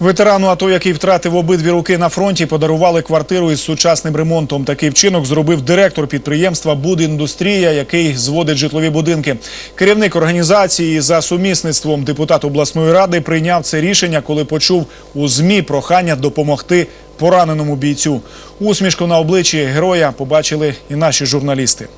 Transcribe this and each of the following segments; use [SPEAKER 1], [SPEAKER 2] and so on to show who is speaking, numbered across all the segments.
[SPEAKER 1] Ветерану АТО, який втратив обидві руки на фронті, подарували квартиру із сучасним ремонтом. Такий вчинок зробив директор підприємства «Будіндустрія», який зводить житлові будинки. Керівник організації за сумісництвом депутат обласної ради прийняв це рішення, коли почув у ЗМІ прохання допомогти пораненому бійцю. Усмішку на обличчі героя побачили і наші журналісти.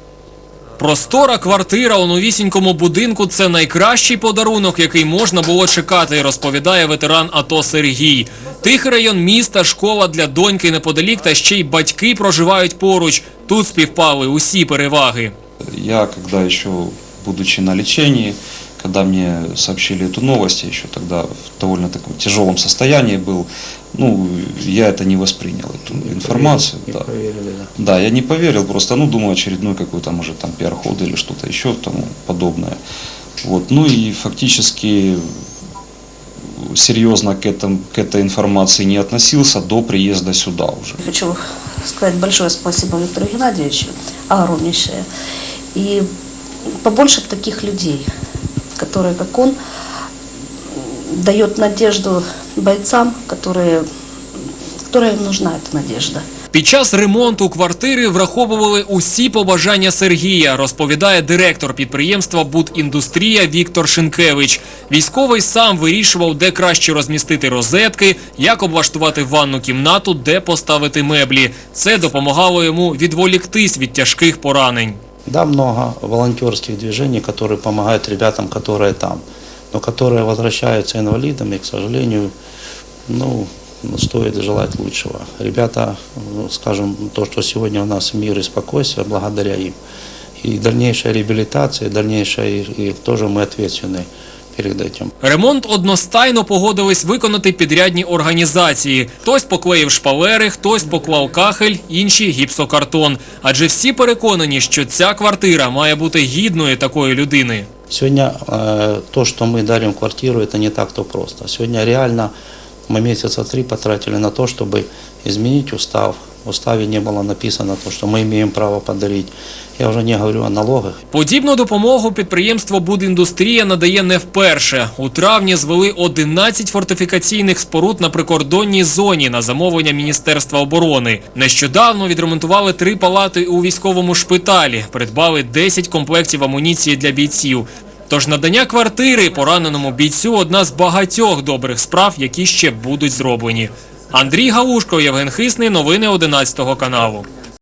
[SPEAKER 2] Простора квартира у новісінькому будинку це найкращий подарунок, який можна було чекати, розповідає ветеран АТО Сергій. Тихий район міста, школа для доньки неподалік, та ще й батьки проживають поруч. Тут співпали усі переваги.
[SPEAKER 3] Я, коли ще будучи на лечении, когда мне сообщили эту новость, я еще тогда в довольно таком тяжелом состоянии был, ну, я это не воспринял, эту информацию. да. да, я не поверил, просто, ну, думал, очередной какой-то, может, там, пиар-ход или что-то еще тому подобное. Вот, ну и фактически серьезно к, этому, к этой информации не относился до приезда сюда уже.
[SPEAKER 4] Хочу сказать большое спасибо Виктору Геннадьевичу, огромнейшее. И побольше таких людей, которые, как он, дает надежду бойцам, которые, которым нужна эта надежда.
[SPEAKER 2] Під час ремонту квартири враховували усі побажання Сергія, розповідає директор підприємства «Будіндустрія» Віктор Шинкевич. Військовий сам вирішував, де краще розмістити розетки, як облаштувати ванну кімнату, де поставити меблі. Це допомагало йому відволіктись від тяжких поранень.
[SPEAKER 5] Да, много волонтерских движений, которые помогают ребятам, которые там, но которые возвращаются инвалидами, к сожалению, ну, стоит желать лучшего. Ребята, ну, скажем, то, что сегодня у нас мир и спокойствие, благодаря им. И дальнейшая реабилитация, и дальнейшая, и, и тоже мы ответственны перед этим.
[SPEAKER 2] Ремонт одностайно погодились виконати підрядні організації. Хтось поклеїв шпалери, хтось поклав кахель, інші гіпсокартон. Адже всі переконані, що ця квартира має бути гідною такої людини.
[SPEAKER 5] Сегодня э, то, что мы дарим квартиру, это не так-то просто. Сегодня реально мы месяца три потратили на то, чтобы изменить устав. В уставе не было написано что мы имеем право подарить. Я уже не говорю о налогах.
[SPEAKER 2] Подібну допомогу підприємство «Будіндустрія» надає не вперше. У травні звели 11 фортифікаційних споруд на прикордонній зоні на замовлення Міністерства оборони. Нещодавно відремонтували три палати у військовому шпиталі, придбали 10 комплектів амуніції для бійців. Тож надання квартири пораненому бійцю одна з багатьох добрих справ, які ще будуть зроблені. Андрій Галушко, Євген Хисний, новини 11 каналу.